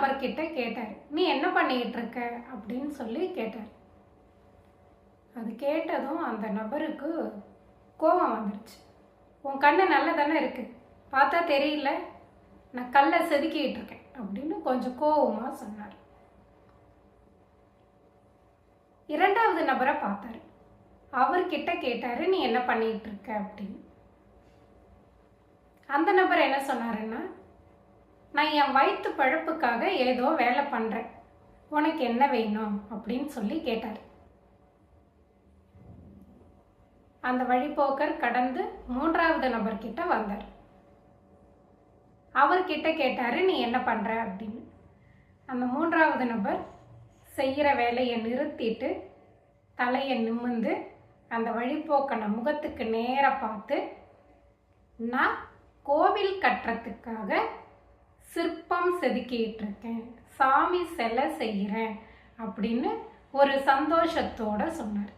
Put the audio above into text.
நபர்கிட்ட கேட்டார் நீ என்ன பண்ணிக்கிட்டு இருக்க அப்படின்னு சொல்லி கேட்டார் அது கேட்டதும் அந்த நபருக்கு கோபம் வந்துருச்சு. உன் கண்ணு நல்லா தானே இருக்கு? பார்த்தா தெரியல. நான் கல்லை செதுக்கிட்டு இருக்கேன் அப்படின்னு கொஞ்சம் கோபமாக சொன்னார். இரண்டாவது நபரை பார்த்தாரு. அவர்கிட்ட கேட்டாரு நீ என்ன பண்ணிட்டு இருக்க அப்படின்னு. அந்த நபர் என்ன சொன்னாருன்னா நான் என் வயிற்று பழப்புக்காக ஏதோ வேலை பண்ணுறேன் உனக்கு என்ன வேணும்? அப்படின்னு சொல்லி கேட்டார். அந்த வழிபோக்கர் கடந்து மூன்றாவது நபர்கிட்ட வந்தார். அவர்கிட்ட கேட்டாரு நீ என்ன பண்ற? அப்படின்னு. அந்த மூன்றாவது நபர் செய்கிற வேலையை நிறுத்திட்டு தலையை நிமிந்து அந்த வழிபோக்கனை முகத்துக்கு நேராக பார்த்து நான் கோவில் கட்டுறதுக்காக சிற்பம் செதுக்கிட்டு இருக்கேன் சாமி சிலை செய்கிறேன் அப்படின்னு ஒரு சந்தோஷத்தோட சொன்னார்.